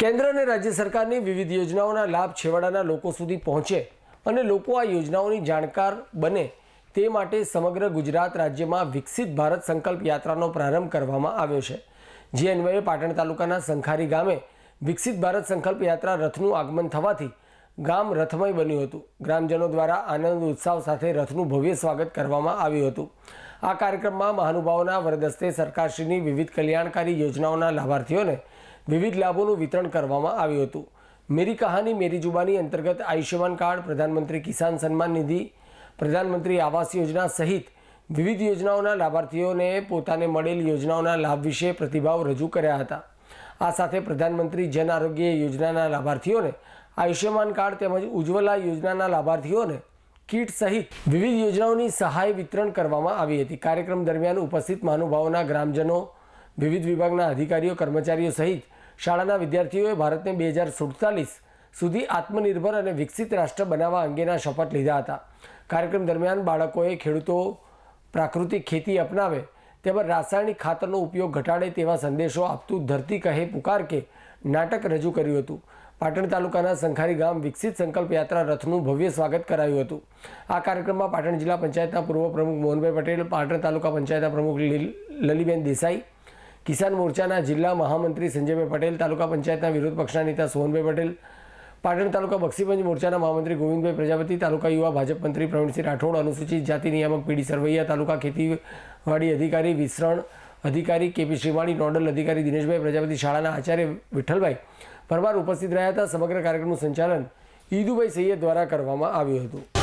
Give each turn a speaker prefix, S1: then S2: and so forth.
S1: કેન્દ્ર અને રાજ્ય સરકારની વિવિધ યોજનાઓના લાભ છેવાડાના લોકો સુધી પહોંચે અને લોકો આ યોજનાઓની જાણકાર બને તે માટે સમગ્ર ગુજરાત રાજ્યમાં વિકસિત ભારત સંકલ્પ યાત્રાનો પ્રારંભ કરવામાં આવ્યો છે. જે અન્વયે પાટણ તાલુકાના સંખારી ગામે વિકસિત ભારત સંકલ્પ યાત્રા રથનું આગમન થવાથી ગામ રથમય બન્યું હતું. ગ્રામજનો દ્વારા આનંદ ઉત્સાહ સાથે રથનું ભવ્ય સ્વાગત કરવામાં આવ્યું હતું. આ કાર્યક્રમમાં મહાનુભાવોના વરદસ્તે સરકારશ્રીની વિવિધ કલ્યાણકારી યોજનાઓના લાભાર્થીઓને વિવિધ લાભોનું વિતરણ કરવામાં આવ્યું હતું. મેરી કહાની મેરી જુબાની અંતર્ગત આયુષ્યમાન કાર્ડ, પ્રધાનમંત્રી કિસાન સન્માન નિધિ, પ્રધાનમંત્રી આવાસ યોજના સહિત વિવિધ યોજનાઓના લાભાર્થીઓને પોતાને મળેલ યોજનાઓના લાભ વિશે પ્રતિભાવ રજૂ કર્યા હતા. આ સાથે પ્રધાનમંત્રી જન આરોગ્ય યોજનાના લાભાર્થીઓને આયુષ્યમાન કાર્ડ તેમજ ઉજ્જવલા યોજનાના લાભાર્થીઓને કીટ સહિત વિવિધ યોજનાઓની સહાય વિતરણ કરવામાં આવી હતી. કાર્યક્રમ દરમિયાન ઉપસ્થિત મહાનુભાવોના ગ્રામજનો, વિવિધ વિભાગના અધિકારીઓ, કર્મચારીઓ સહિત શાળાના વિદ્યાર્થીઓએ ભારતને બે હજાર સુડતાલીસ સુધી આત્મનિર્ભર અને વિકસિત રાષ્ટ્ર બનાવવા અંગેના શપથ લીધા હતા. કાર્યક્રમ દરમિયાન બાળકોએ ખેડૂતો પ્રાકૃતિક ખેતી અપનાવે તેમજ રાસાયણિક ખાતરનો ઉપયોગ ઘટાડે તેવા સંદેશો આપતું ધરતી કહે પુકાર કે નાટક રજૂ કર્યું હતું. પાટણ તાલુકાના સંખારી ગામ વિકસિત સંકલ્પ યાત્રા રથનું ભવ્ય સ્વાગત કરાયું હતું. આ કાર્યક્રમમાં પાટણ જિલ્લા પંચાયતના પૂર્વ પ્રમુખ મોહનભાઈ પટેલ, પાટણ તાલુકા પંચાયતના પ્રમુખ લીલ- લલીબેન દેસાઈ કિસાન મોરચાના જિલ્લા મહામંત્રી સંજયભાઈ પટેલ, તાલુકા પંચાયતના વિરોધ પક્ષના નેતા સોહનભાઈ પટેલ, પાટણ તાલુકા બક્ષીપંચ મોરચાના મહામંત્રી ગોવિંદભાઈ પ્રજાપતિ, તાલુકા યુવા ભાજપ મંત્રી પ્રવીણસિંહ રાઠોડ, અનુસૂચિત જાતિ નિયામક પીડી સરવૈયા, તાલુકા ખેતીવાડી અધિકારી વિસ્તરણ અધિકારી કેપી શ્રીમાળી, નોડલ અધિકારી દિનેશભાઈ પ્રજાપતિ, શાળાના આચાર્ય વિઠ્ઠલભાઈ પરમાર ઉપસ્થિત રહ્યા હતા. સમગ્ર કાર્યક્રમનું સંચાલન ઈદુભાઈ સૈયદ દ્વારા કરવામાં આવ્યું હતું.